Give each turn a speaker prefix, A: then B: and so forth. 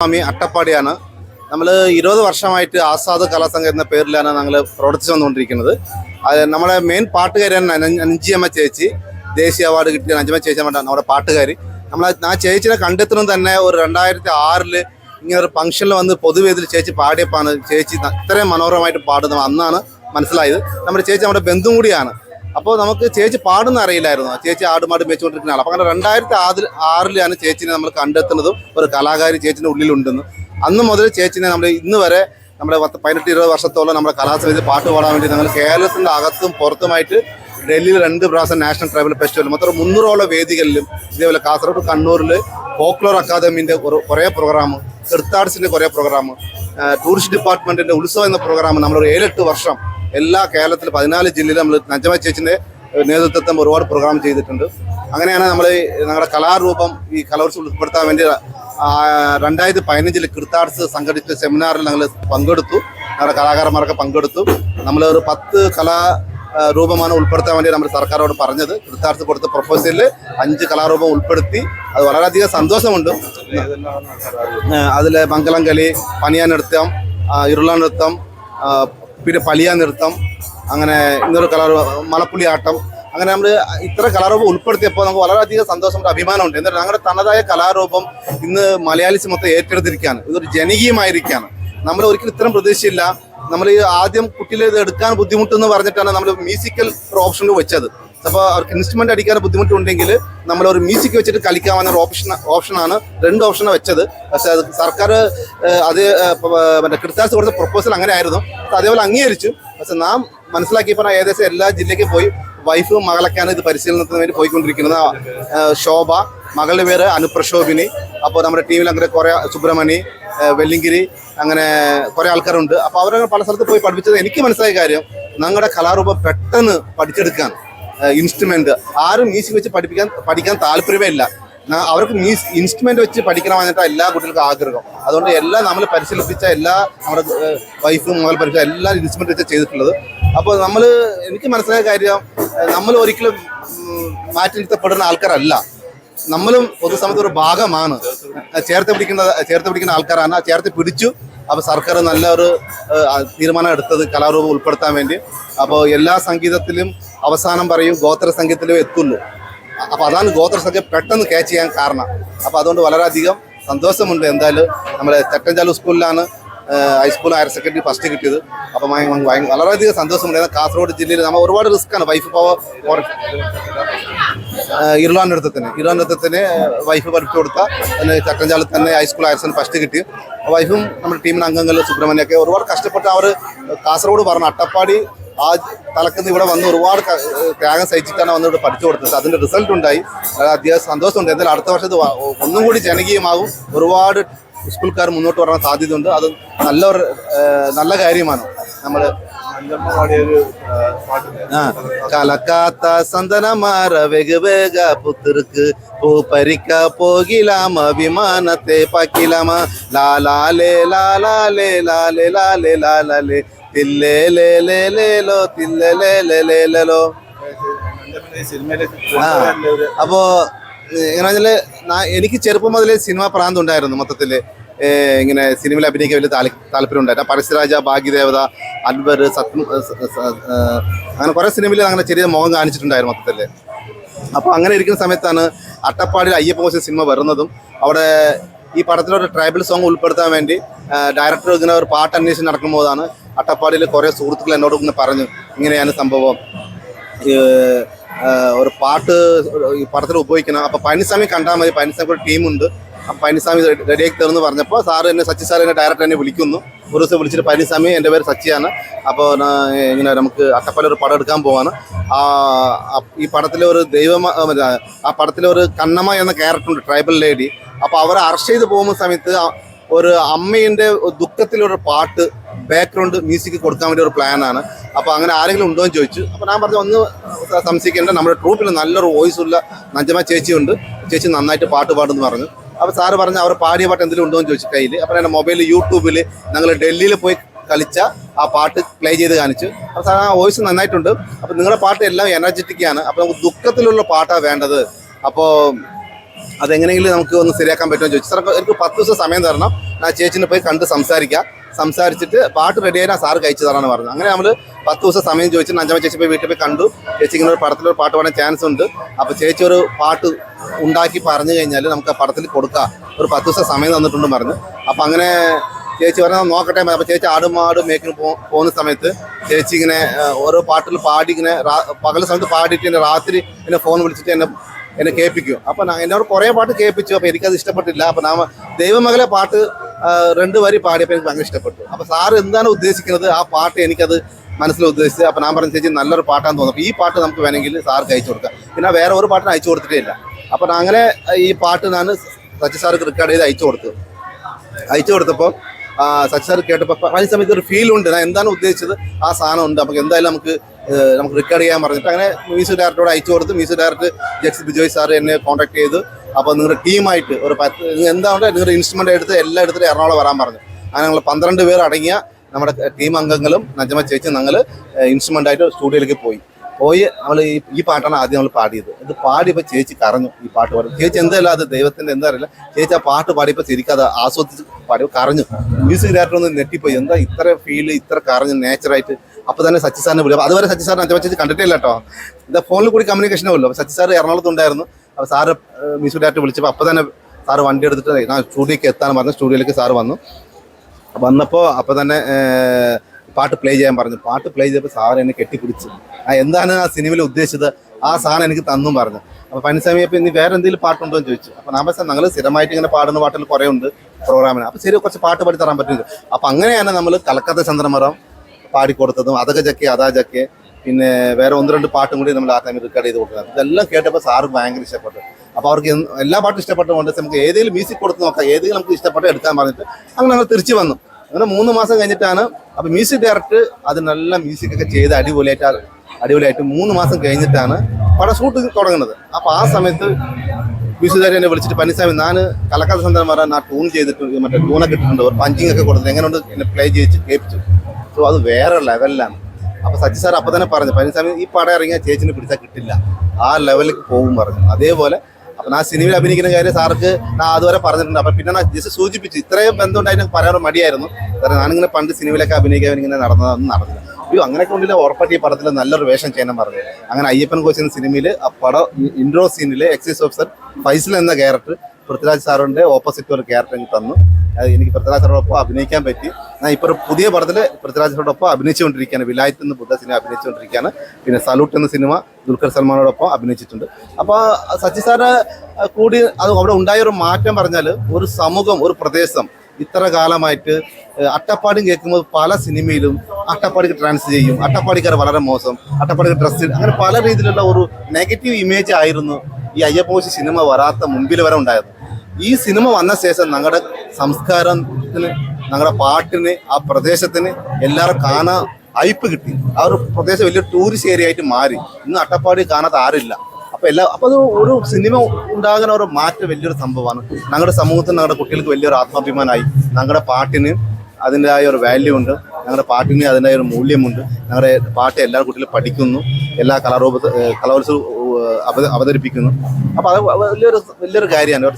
A: സ്വാമി അട്ടപ്പാടിയാണ്. നമ്മൾ ഇരുപത് വർഷമായിട്ട് ആസാദ് കലാസംഘം എന്ന പേരിലാണ് ഞങ്ങൾ പ്രവർത്തിച്ചു വന്നുകൊണ്ടിരിക്കുന്നത്. അത് നമ്മളെ മെയിൻ പാട്ടുകാരിയാണ് അഞ്ചി അഞ്ചിയമ്മ ചേച്ചി. ദേശീയ അവാർഡ് കിട്ടിയ അഞ്ചമ്മ ചേച്ചി നമ്മുടെ നമ്മുടെ പാട്ടുകാരി. നമ്മൾ ആ ചേച്ചിനെ കണ്ടെത്തുന്നത് തന്നെ ഒരു രണ്ടായിരത്തി ആറിൽ ഇങ്ങനെ ഒരു ഫംഗ്ഷനിൽ വന്ന് പൊതുവേദിൽ ചേച്ചി പാടിയപ്പോൾ ചേച്ചി അത്രയും മനോഹരമായിട്ട് പാടുന്നത് അന്നാണ് മനസ്സിലായത്. നമ്മുടെ ചേച്ചി നമ്മുടെ ബന്ധു കൂടിയാണ്. അപ്പോൾ നമുക്ക് ചേച്ചി പാടുന്ന അറിയില്ലായിരുന്നു. ചേച്ചി ആടുമാട് വെച്ചുകൊണ്ടിരിക്കുന്ന ആൾ അപ്പോൾ അങ്ങനെ രണ്ടായിരത്തി ആറിൽ ആറിലാണ് ചേച്ചിനെ നമ്മൾ കണ്ടെത്തുന്നതും ഒരു കലാകാരി ചേച്ചിന്റെ ഉള്ളിലുണ്ടെന്ന്. അന്ന് മുതൽ ചേച്ചിനെ നമ്മൾ ഇന്ന് വരെ നമ്മുടെ പത്ത് പതിനെട്ട് ഇരുപത് വർഷത്തോളം നമ്മുടെ കലാസമിതി പാട്ട് പാടാൻ വേണ്ടി നമ്മൾ കേരളത്തിന്റെ അകത്തും പുറത്തുമായിട്ട് ഡൽഹിയിൽ രണ്ട് പ്രാവശ്യം നാഷണൽ ട്രൈബൽ ഫെസ്റ്റിവൽ മൊത്തം മുന്നൂറോളം വേദികളിലും ഇതേപോലെ കാസർഗോഡ് കണ്ണൂരിൽ ഫോക്ലോർ അക്കാദമിന്റെ കുറേ പ്രോഗ്രാം തീർത്ഥാടസിന്റെ കുറേ പ്രോഗ്രാം ടൂറിസ്റ്റ് ഡിപ്പാർട്ട്മെന്റിന്റെ ഉത്സവം എന്ന പ്രോഗ്രാം നമ്മളൊരു ഏഴെട്ട് വർഷം എല്ലാ കേരളത്തിൽ പതിനാല് ജില്ലയിലും നമ്മൾ നജമ ചേച്ചിന്റെ നേതൃത്വത്തിൽ ഒരുപാട് പ്രോഗ്രാം ചെയ്തിട്ടുണ്ട്. അങ്ങനെയാണ് നമ്മൾ നമ്മുടെ കലാരൂപം ഈ കലോത്സവം ഉൾപ്പെടുത്താൻ വേണ്ടി രണ്ടായിരത്തി പതിനഞ്ചിൽ കൃത്താർട്സ് സംഘടിപ്പിച്ച സെമിനാറിൽ ഞങ്ങൾ പങ്കെടുത്തു. ഞങ്ങളുടെ കലാകാരന്മാരൊക്കെ പങ്കെടുത്തു. നമ്മൾ ഒരു പത്ത് കലാ രൂപമാണ് ഉൾപ്പെടുത്താൻ വേണ്ടി നമ്മൾ സർക്കാരോട് പറഞ്ഞത്. കൃത്യാർത്ഥ കൊടുത്ത പ്രൊപ്പോസലിൽ അഞ്ച് കലാരൂപം ഉൾപ്പെടുത്തി. അത് വളരെയധികം സന്തോഷമുണ്ട്. അതിൽ മംഗളം കളി പണിയാനൃത്തം ഇരുളനൃത്തം പിന്നെ പലിയ നൃത്തം അങ്ങനെ ഇന്നൊരു കലാ മലപ്പുള്ളി ആട്ടം അങ്ങനെ നമ്മൾ ഇത്ര കലാരൂപം ഉൾപ്പെടുത്തിയപ്പോൾ നമുക്ക് വളരെയധികം സന്തോഷമുണ്ട് അഭിമാനമുണ്ട്. എന്നിട്ട് ഞങ്ങളുടെ തനതായ കലാരൂപം ഇന്ന് മലയാളിസ് മൊത്തം ഏറ്റെടുത്തിരിക്കുകയാണ്. ഇതൊരു ജനകീയമായിരിക്കുകയാണ്. നമ്മൾ ഒരിക്കലും ഇത്തരം പ്രതീക്ഷയില്ല. നമ്മൾ ആദ്യം കുട്ടിയിൽ ഇത് എടുക്കാൻ ബുദ്ധിമുട്ടെന്ന് പറഞ്ഞിട്ടാണ് നമ്മൾ മ്യൂസിക്കൽ ഓപ്ഷൻ വെച്ചത്. അപ്പോൾ അവർക്ക് ഇൻസ്ട്രുമെന്റ് അടിക്കാൻ ബുദ്ധിമുട്ടുണ്ടെങ്കിൽ നമ്മൾ ഒരു മ്യൂസിക് വെച്ചിട്ട് കളിക്കാവുന്ന ഒരു ഓപ്ഷൻ ഓപ്ഷനാണ് രണ്ട് ഓപ്ഷനാണ് വെച്ചത്. പക്ഷേ അത് സർക്കാർ അത് മറ്റേ കൃത്യാസ് കൊടുത്ത പ്രപ്പോസൽ അങ്ങനെ ആയിരുന്നു അതേപോലെ അംഗീകരിച്ചു. പക്ഷെ നാം മനസ്സിലാക്കിയപ്പോൾ ഏകദേശം എല്ലാ ജില്ലയ്ക്കും പോയി വൈഫും മകളൊക്കെയാണ് ഇത് പരിശീലനത്തിന് വേണ്ടി പോയിക്കൊണ്ടിരിക്കുന്നത്. ശോഭ മകളുടെ പേര് അനുപ്രശോഭിനി. അപ്പോൾ നമ്മുടെ ടീമിൽ അങ്ങനെ കുറേ സുബ്രഹ്മണി വെല്ലിങ്കിരി അങ്ങനെ കുറേ ആൾക്കാരുണ്ട്. അപ്പോൾ അവരങ്ങനെ പല സ്ഥലത്ത് പോയി പഠിപ്പിച്ചത് എനിക്ക് മനസ്സിലായ കാര്യം ഞങ്ങളുടെ കലാരൂപം പെട്ടെന്ന് പഠിച്ചെടുക്കാൻ ഇൻസ്ട്രുമെന്റ് ആരും മ്യൂസിക് വെച്ച് പഠിപ്പിക്കാൻ പഠിക്കാൻ താല്പര്യമേ ഇല്ല അവർക്ക് മ്യൂസ് ഇൻസ്ട്രുമെന്റ് വെച്ച് പഠിക്കണമെന്നിട്ട് എല്ലാ കുട്ടികൾക്കും ആഗ്രഹം. അതുകൊണ്ട് എല്ലാം നമ്മൾ പരിശീലിപ്പിച്ച എല്ലാ നമ്മുടെ വൈഫും മുതൽ പരിശീലിച്ച എല്ലാ ഇൻസ്ട്രുമെന്റ് വെച്ച് ചെയ്തിട്ടുള്ളത്. അപ്പോൾ നമ്മൾ എനിക്ക് മനസ്സിലായ കാര്യം നമ്മൾ ഒരിക്കലും മാറ്റി നിർത്തപ്പെടുന്ന ആൾക്കാരല്ല. നമ്മളും പൊതുസമയത്ത് ഒരു ഭാഗമാണ്. ചേർത്ത് പിടിക്കുന്ന ചേർത്ത് പിടിക്കുന്ന ആൾക്കാരാണ്. ചേർത്ത് പിടിച്ചു. അപ്പോൾ സർക്കാർ നല്ല ഒരു തീരുമാനം എടുത്തത് കലാരൂപം ഉൾപ്പെടുത്താൻ വേണ്ടി. അപ്പോൾ എല്ലാ സംഗീതത്തിലും അവസാനം പറയും ഗോത്ര സംഗീതത്തിലും എത്തുള്ളൂ. അപ്പോൾ അതാണ് ഗോത്ര സംഘം പെട്ടെന്ന് ക്യാച്ച് ചെയ്യാൻ കാരണം. അപ്പോൾ അതുകൊണ്ട് വളരെയധികം സന്തോഷമുണ്ട് എന്തായാലും നമ്മുടെ തെറ്റഞ്ചാലു സ്കൂളിലാണ് ഹൈസ്കൂൾ ഹയർ സെക്കൻഡറി ഫസ്റ്റ് കിട്ടിയത്. അപ്പം വളരെയധികം സന്തോഷമുണ്ട്. കാസർഗോഡ് ജില്ലയിൽ നമ്മൾ ഒരുപാട് റിസ്ക്കാണ് വൈഫ് പവർ ഇരുളാൻ നൃത്തത്തിന് ഇരുളാൻ നൃത്തത്തിന് വൈഫ് പഠിപ്പിച്ചു കൊടുത്ത പിന്നെ ചട്ടഞ്ചാലത്ത് തന്നെ ഹൈസ്കൂൾ ഹയർ സെക്കൻഡറി ഫസ്റ്റ് കിട്ടി. വൈഫും നമ്മുടെ ടീമിന് അംഗങ്ങൾ സുബ്രഹ്മണ്യൊക്കെ ഒരുപാട് കഷ്ടപ്പെട്ട് അവർ കാസർഗോഡ് പറഞ്ഞു അട്ടപ്പാടി ആ തലക്കുന്ന ഇവിടെ വന്ന് ഒരുപാട് ത്യാഗം സഹിച്ചിട്ടാണ് വന്ന് പഠിച്ചു കൊടുത്തത്. അതിന്റെ റിസൾട്ട് ഉണ്ടായി. അത്യാവശ്യം സന്തോഷമുണ്ട്. എന്തായാലും അടുത്ത വർഷം ഇത് ഒന്നും കൂടി ജനകീയമാകും. ഒരുപാട് സ്കൂൾക്കാർ മുന്നോട്ട് വരാൻ സാധ്യതയുണ്ട്. അത് നല്ലൊരു നല്ല കാര്യമാണ്. നമ്മൾ കലക്കാത്ത സന്തനമാര വേഗ വേഗ പുത്തിർക്ക് പൂ പരിക്ക പോകിലാമ വിമാനത്തെ പക്കിലാമ. ലാലാലേ ലാലാലേ ലാലേ ലാലേ ലാലാലേ തില്ലേ ലേ ലേ ലേ ലോ തില്ലേ ലേ ലേ ലേ ലേ ലോ. ആ അപ്പോ എങ്ങനെ എനിക്ക് ചെറുപ്പം മുതലേ സിനിമ പ്രാന്തുണ്ടായിരുന്നു മൊത്തത്തിൽ. ഇങ്ങനെ സിനിമയിൽ അഭിനയിക്കാൻ വലിയ താൽ താല്പര്യം ഉണ്ടായിരുന്നു പരശുരാജ ഭാഗ്യദേവത അൻവർ സത്യം സ- സ- ഏ, അങ്ങനെ കുറേ സിനിമയിൽ അങ്ങനെ ചെറിയ മുഖം കാണിച്ചിട്ടുണ്ടായിരുന്നു മൊത്തത്തിൽ അപ്പോൾ അങ്ങനെ ഇരിക്കുന്ന സമയത്താണ് അട്ടപ്പാടിയിൽ അയ്യപ്പ മോശം സിനിമ വരുന്നതും അവിടെ ഈ പടത്തിലൊരു ട്രൈബൽ സോങ് ഉൾപ്പെടുത്താൻ വേണ്ടി ഡയറക്ടർ ഇങ്ങനെ ഒരു പാട്ട് അന്വേഷണം നടക്കുമ്പോഴാണ് അട്ടപ്പാടിയിൽ കുറേ സുഹൃത്തുക്കൾ എന്നോട് ഇങ്ങനെ പറഞ്ഞു ഇങ്ങനെയാണ് സംഭവം. ഒരു പാട്ട് ഈ പടത്തിൽ ഉപയോഗിക്കണം. അപ്പോൾ പഴനിസ്വാമി കണ്ടാൽ മതി. പഴനിസ്വാമി ഒരു ടീമുണ്ട്. പഴനിസ്വാമി റെഡിയാക്കി തരുമെന്ന് പറഞ്ഞപ്പോൾ സാർ എന്നെ സച്ചി സാർ എന്നെ ഡയറക്റ്റ് എന്നെ വിളിക്കുന്നു. ഒരു ദിവസം വിളിച്ചിട്ട് പഴനിസ്വാമി എന്റെ പേര് സച്ചിയാണ്. അപ്പോൾ ഇങ്ങനെ നമുക്ക് അട്ടപ്പല ഒരു പടം എടുക്കാൻ പോവാണ്. ഈ പടത്തിലെ ഒരു ദൈവം ആ പടത്തിലെ ഒരു കണ്ണമ്മ എന്ന ക്യാരക്ടറുണ്ട് ട്രൈബൽ ലേഡി അപ്പോൾ അവരെ അറസ്റ്റ് ചെയ്ത് പോകുന്ന സമയത്ത് ഒരു അമ്മയുടെ ദുഃഖത്തിലൊരു പാട്ട് ബാക്ക്ഗ്രൗണ്ട് മ്യൂസിക് കൊടുക്കാൻ വേണ്ടി ഒരു പ്ലാനാണ് അപ്പോൾ അങ്ങനെ ആരെങ്കിലും ഉണ്ടോ എന്ന് ചോദിച്ചു. അപ്പോൾ ഞാൻ പറഞ്ഞു ഒന്ന് സംശയിക്കേണ്ട നമ്മുടെ ട്രൂപ്പിൽ നല്ലൊരു വോയിസുള്ള നഞ്ചമ്മ നഞ്ചമ ചേച്ചിയുണ്ട്. ചേച്ചി നന്നായിട്ട് പാട്ട് പാടുമെന്ന് പറഞ്ഞു. അപ്പോൾ സാറ് പറഞ്ഞു അവർ പാടിയ പാട്ട് എന്തെങ്കിലും ഉണ്ടോ എന്ന് ചോദിച്ചു കയ്യിൽ. അപ്പോൾ എന്റെ മൊബൈലിൽ യൂട്യൂബിൽ ഞങ്ങൾ ഡൽഹിയിൽ പോയി കളിച്ച ആ പാട്ട് പ്ലേ ചെയ്ത് കാണിച്ചു. അപ്പോൾ സാർ ആ വോയിസ് നന്നായിട്ടുണ്ട്. അപ്പോൾ നിങ്ങളുടെ പാട്ട് എല്ലാം എനർജറ്റിക് ആണ്. അപ്പോൾ നമുക്ക് ദുഃഖത്തിലുള്ള പാട്ടാണ് വേണ്ടത്. അപ്പോൾ അതെങ്ങനെയെങ്കിലും നമുക്ക് ഒന്ന് ശരിയാക്കാൻ പറ്റുമോ എന്ന് ചോദിച്ചു. സാർ എനിക്ക് പത്ത് ദിവസം സമയം തരണം. ഞാൻ ചേച്ചിനെ പോയി കണ്ട് സംസാരിക്കാം. സംസാരിച്ചിട്ട് പാട്ട് റെഡി ആയാൽ സാർ കഴിച്ചു തരാന്ന് പറഞ്ഞു. അങ്ങനെ നമ്മൾ പത്ത് ദിവസം സമയം ചോദിച്ചിട്ട് അഞ്ചാമ ചേച്ചി പോയി വീട്ടിൽ പോയി കണ്ടു. ചേച്ചി ഇങ്ങനെ ഒരു പടത്തിലൊരു പാട്ട് പാടാൻ ചാൻസ് ഉണ്ട്. അപ്പോൾ ചേച്ചി ഒരു പാട്ട് ഉണ്ടാക്കി പറഞ്ഞു കഴിഞ്ഞാൽ നമുക്ക് ആ പടത്തിൽ കൊടുക്കാം. ഒരു പത്ത് ദിവസം സമയം തന്നിട്ടുണ്ട് പറഞ്ഞു. അപ്പോൾ അങ്ങനെ ചേച്ചി പറഞ്ഞാൽ നോക്കട്ടെ അപ്പോൾ ചേച്ചി ആടും മാടും മേക്കിന് പോകുന്ന സമയത്ത് ചേച്ചി ഇങ്ങനെ ഓരോ പാട്ടിൽ പാടി ഇങ്ങനെ പകൽ സമയത്ത് പാടിയിട്ട് എന്നെ രാത്രി എന്നെ ഫോൺ വിളിച്ചിട്ട് എന്നെ എന്നെ കേൾപ്പിക്കും. അപ്പം എന്നോട് കുറേ പാട്ട് കേൾപ്പിച്ചു. അപ്പോൾ എനിക്കത് ഇഷ്ടപ്പെട്ടില്ല. അപ്പം നാം ദൈവമകളെ പാട്ട് രണ്ട് വരി പാടിയപ്പോൾ എനിക്ക് ഭയങ്കര ഇഷ്ടപ്പെട്ടു. അപ്പോൾ സാറ് എന്താണ് ഉദ്ദേശിക്കുന്നത്? ആ പാട്ട് എനിക്കത് മനസ്സിൽ ഉദ്ദേശിച്ച് അപ്പോൾ ഞാൻ പറഞ്ഞ ചേച്ചി നല്ലൊരു പാട്ടാന്ന് തോന്നുന്നു. അപ്പോൾ ഈ പാട്ട് നമുക്ക് വേണമെങ്കിൽ സാർക്ക് അയച്ചു കൊടുക്കാം. പിന്നെ വേറെ ഒരു പാട്ടിന് അയച്ചു കൊടുത്തിട്ടില്ല അപ്പം അങ്ങനെ ഈ പാട്ട് ഞാൻ സച്ചി സാർക്ക് റെക്കോർഡ് ചെയ്ത് അയച്ചു കൊടുത്തു. അയച്ചു കൊടുത്തപ്പോൾ സച്ചി സാർ കേട്ടപ്പോൾ അതിന് സമയത്ത് ഒരു ഫീൽ ഉണ്ട്. ഞാൻ എന്താണ് ഉദ്ദേശിച്ചത്? ആ സാധനം ഉണ്ട്. നമുക്ക് എന്തായാലും നമുക്ക് നമുക്ക് റെക്കോർഡ് ചെയ്യാൻ പറഞ്ഞിട്ട് അങ്ങനെ മ്യൂസിക് ഡയറക്ടറോട് അയച്ചു കൊടുത്ത് music director Jakes Bejoy sir എന്നെ കോൺടാക്ട് ചെയ്തു. അപ്പോൾ നിങ്ങളുടെ ടീമായിട്ട് ഒരു പത്ത് എന്താണ് നിങ്ങളുടെ ഇൻസ്ട്രുമെന്റ് എടുത്ത് എല്ലാ എടുത്തിട്ട് എറണാകുളം വരാൻ പറഞ്ഞു. അങ്ങനെ ഞങ്ങൾ പന്ത്രണ്ട് പേർ അടങ്ങിയ നമ്മുടെ ടീം അംഗങ്ങളും നജമ ചേച്ചി ഞങ്ങൾ ഇൻസ്ട്രുമെന്റ് ആയിട്ട് സ്റ്റുഡിയോയിലേക്ക് പോയി. പോയി നമ്മൾ ഈ ഈ പാട്ടാണ് ആദ്യം നമ്മൾ പാടിയത്. ഇത് പാടിയപ്പോൾ ചേച്ചി കരഞ്ഞു ഈ പാട്ട് പാടും. ചേച്ചി എന്തല്ല അത് ദൈവത്തിന്റെ എന്താ അറിയില്ല. ചേച്ചി ആ പാട്ട് പാടിയപ്പോൾ ശരിക്കും അത് ആസ്വദിച്ച് പാടി കരഞ്ഞു. മ്യൂസിക് ഡയറക്ടർ ഒന്ന് നെട്ടിപ്പോയി എന്താ ഇത്ര ഫീൽ ഇത്ര കരഞ്ഞു നേച്ചറായിട്ട് അപ്പോൾ തന്നെ സച്ചി സാറിനെ വിളിക്കും അതുവരെ സച്ചി സാറിനെ അഞ്ചു ചേച്ചി കണ്ടിട്ടില്ല കേട്ടോ. ഇത് ഫോണിൽ കൂടി കമ്മ്യൂണിക്കേഷനേ ഉള്ളൂ സച്ചി സാർ എറണാകുളത്ത് ഉണ്ടായിരുന്നു അപ്പോൾ സാറ് ഡയറക്ടർ വിളിച്ചപ്പോൾ അപ്പോൾ തന്നെ സാറ് വണ്ടി എടുത്തിട്ട് ഞാൻ സ്റ്റുഡിയോക്ക് എത്താൻ പറഞ്ഞു സ്റ്റുഡിയോയിലേക്ക് സാറ് വന്നു. വന്നപ്പോൾ അപ്പോൾ തന്നെ പാട്ട് പ്ലേ ചെയ്യാൻ പറഞ്ഞു. പാട്ട് പ്ലേ ചെയ്തപ്പോൾ സാർ എന്നെ കെട്ടിപ്പിടിച്ചു. ആ എന്താണ് ആ സിനിമയിൽ ഉദ്ദേശിച്ചത്? ആ സാധനം എനിക്ക് തന്നും പറഞ്ഞു. അപ്പോൾ പനിസ്വാമി അപ്പോൾ ഇനി വേറെ എന്തെങ്കിലും പാട്ടുണ്ടോ എന്ന് ചോദിച്ചു. അപ്പോൾ നമ്മൾ ഞങ്ങൾ സ്ഥിരമായിട്ട് ഇങ്ങനെ പാടുന്ന പാട്ടുകൾ കുറേ ഉണ്ട് പ്രോഗ്രാമിന് അപ്പോൾ ശരി കുറച്ച് പാട്ട് പാടി തരാൻ പറ്റും അപ്പോൾ അങ്ങനെയാണ് നമ്മൾ കലക്കത്തെ ചന്ദ്രമരം പാടിക്കൊടുത്തതും അതൊക്കെ ചക്കെ അതാ ജക്കെ പിന്നെ വേറെ ഒന്ന് രണ്ട് പാട്ടും കൂടി നമ്മൾ ആ ടൈമിൽ റെക്കോർഡ് ചെയ്ത് കൊടുക്കുന്നത്. ഇതെല്ലാം കേട്ടപ്പോൾ സാറ് ഭയങ്കര ഇഷ്ടപ്പെട്ടു. അപ്പോൾ അവർക്ക് എല്ലാ പാട്ടും ഇഷ്ടപ്പെട്ടുകൊണ്ട് നമുക്ക് ഏതെങ്കിലും മ്യൂസിക് കൊടുത്ത് നോക്കാം. ഏതെങ്കിലും നമുക്ക് ഇഷ്ടപ്പെട്ട് എടുക്കാൻ പറഞ്ഞിട്ട് അങ്ങനെ ഞങ്ങൾ തിരിച്ചു വന്നു. അങ്ങനെ മൂന്ന് മാസം കഴിഞ്ഞിട്ടാണ് അപ്പോൾ മ്യൂസിക് ഡയറക്ടർ അത് നല്ല മ്യൂസിക് ഒക്കെ ചെയ്ത് അടിപൊളിയായിട്ട് അടിപൊളിയായിട്ട് മൂന്ന് മാസം കഴിഞ്ഞിട്ടാണ് പടം ഷൂട്ട് തുടങ്ങുന്നത്. അപ്പോൾ ആ സമയത്ത് മ്യൂസിക് ഡയറക്ടർ എന്നെ വിളിച്ചിട്ട് പനിസ്വാമി ഞാൻ കലക്കാത്ത സന്ദർഭം പറയാൻ ആ ടൂൺ ചെയ്തിട്ട് മറ്റേ ടൂണൊക്കെ ഇട്ടിട്ടുണ്ട്. പഞ്ചിങ് ഒക്കെ കൊടുത്തത് എങ്ങനെയുണ്ട് എന്നെ പ്ലേ ചെയ്ത് കേൾപ്പിച്ചു. സോ അത് വേറെ ലെവലിലാണ് അപ്പൊ സച്ചി സാർ അപ്പൊ തന്നെ പറഞ്ഞു പനിസ്വാമി ഈ പടം ഇറങ്ങിയാൽ ചേച്ചിനെ പിടിച്ചാൽ കിട്ടില്ല. ആ ലെവലിൽ പോകും പറഞ്ഞു. അതേപോലെ അപ്പൊ ഞാൻ സിനിമയിൽ അഭിനയിക്കുന്ന കാര്യം സാർക്ക് ഞാൻ അതുവരെ പറഞ്ഞിട്ടുണ്ട്. അപ്പൊ പിന്നെ ഞാൻ ജസ്റ്റ് സൂചിപ്പിച്ചു ഇത്രയും ബന്ധമുണ്ടായി പറയാൻ മടിയായിരുന്നു. കാരണം ഞാനിങ്ങനെ പണ്ട് സിനിമയിലൊക്കെ അഭിനയിക്കാൻ ഇങ്ങനെ നടന്നതൊന്നും നടന്നില്ല. അയ്യോ അങ്ങനെയൊക്കെ ഉണ്ടെങ്കിൽ ഉറപ്പായിട്ട് ഈ പടത്തിൽ നല്ലൊരു വേഷം ചെയ്യാൻ പറഞ്ഞു. അങ്ങനെ അയ്യപ്പൻ കോച്ച് എന്ന സിനിമയിൽ ആ പടം ഇൻട്രോ സീനിൽ എക്സൈസ് ഓഫീസർ ഫൈസൽ എന്ന ക്യാരക്ടർ പൃഥ്വിരാജ് സാറിന്റെ ഓപ്പോസിറ്റ് ഒരു ക്യാരക്ടർ തന്നു. എനിക്ക് പൃഥ്വിരാജോടൊപ്പം അഭിനയിക്കാൻ പറ്റി. ഞാൻ ഇപ്പോൾ ഒരു പുതിയ പടത്തിൽ പൃഥ്വിരാജോടൊപ്പം അഭിനയിച്ചുകൊണ്ടിരിക്കുകയാണ്. വിലായത്ത് എന്ന ബുദ്ധ സിനിമ അഭിനയിച്ചുകൊണ്ടിരിക്കുകയാണ്. പിന്നെ സലൂട്ട് എന്ന സിനിമ ദുൽഖർ സൽമാനോടൊപ്പം അഭിനയിച്ചിട്ടുണ്ട്. അപ്പോൾ സച്ചി സാറ് കൂടി അത് അവിടെ ഉണ്ടായ ഒരു മാറ്റം പറഞ്ഞാൽ ഒരു സമൂഹം ഒരു പ്രദേശം ഇത്ര കാലമായിട്ട് അട്ടപ്പാടി കേൾക്കുമ്പോൾ പല സിനിമയിലും അട്ടപ്പാടിക്ക് ട്രാൻസ് ചെയ്യും അട്ടപ്പാടിക്കാർ വളരെ മോശം അട്ടപ്പാടിക്ക് ഡ്രസ്സ് അങ്ങനെ പല രീതിയിലുള്ള ഒരു നെഗറ്റീവ് ഇമേജ് ആയിരുന്നു ഈ അയ്യപ്പോശി സിനിമ വരാത്ത മുമ്പിൽ വരെ ഉണ്ടായത്. ഈ സിനിമ വന്ന ശേഷം ഞങ്ങളുടെ സംസ്കാരത്തിന് ഞങ്ങളുടെ പാട്ടിന് ആ പ്രദേശത്തിന് എല്ലാവരും കാണാൻ അയപ്പ് കിട്ടി. ആ ഒരു പ്രദേശം വലിയ ടൂറിസ്റ്റ് ഏരിയ ആയിട്ട് മാറി. ഇന്ന് അട്ടപ്പാടി കാണാത്ത ആരില്ല അപ്പൊ എല്ലാ അപ്പൊ അത് ഒരു സിനിമ ഉണ്ടാകുന്ന ഒരു മാറ്റം വലിയൊരു സംഭവമാണ്. ഞങ്ങളുടെ സമൂഹത്തിന് ഞങ്ങളുടെ കുട്ടികൾക്ക് വലിയൊരു ആത്മാഭിമാനമായി ഞങ്ങളുടെ പാട്ടിന് അതിന്റെതായ ഒരു വാല്യൂ ഉണ്ട്. ഞങ്ങളുടെ പാട്ടിന് അതിന്റെതായ ഒരു മൂല്യമുണ്ട്. ഞങ്ങളുടെ പാട്ട് എല്ലാ കുട്ടികളും പഠിക്കുന്നു. എല്ലാ കലാരൂപ കലോത്സവം അവതരിപ്പിക്കുന്നു. അപ്പോൾ അത് വലിയൊരു വലിയൊരു കാര്യമാണ്.